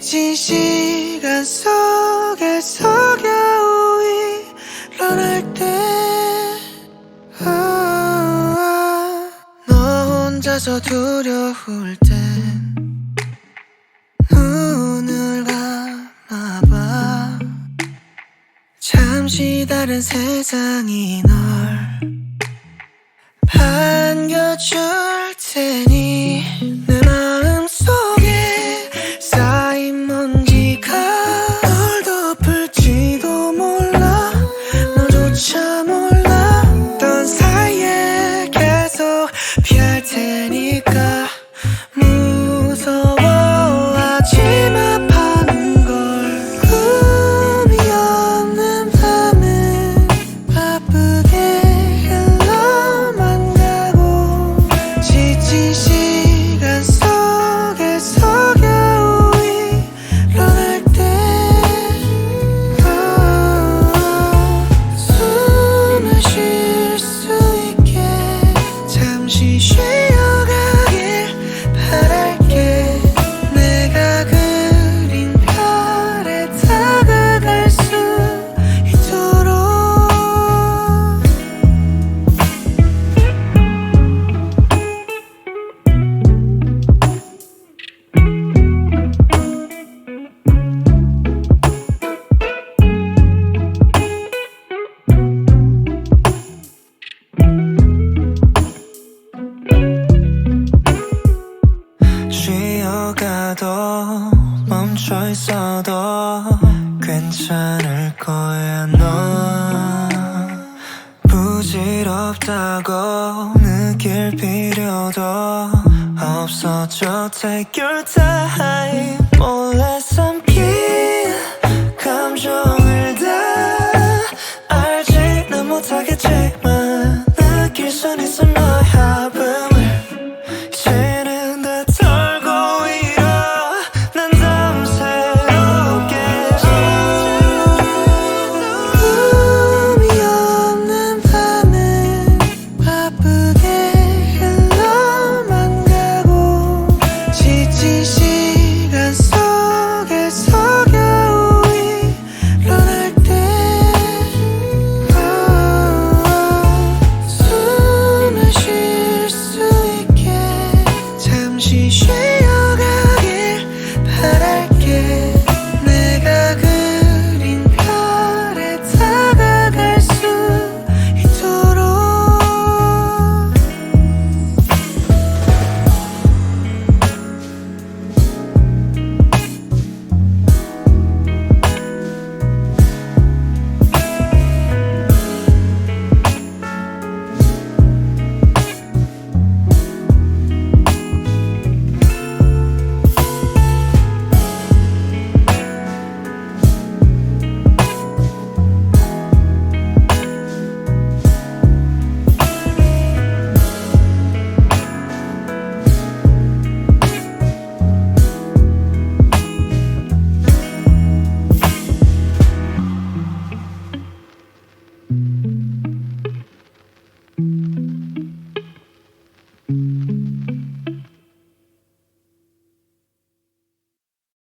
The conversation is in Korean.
지친 시간 속에서 겨우 일어날 때 너 혼자서 두려울 땐 눈을 감아봐. 잠시 다른 세상이 널 반겨줄 테니. 쉬어가도 멈춰 있어도 괜찮을 거야 넌 부질없다고 느낄 필요도 없어져 Take your time. 몰래 삼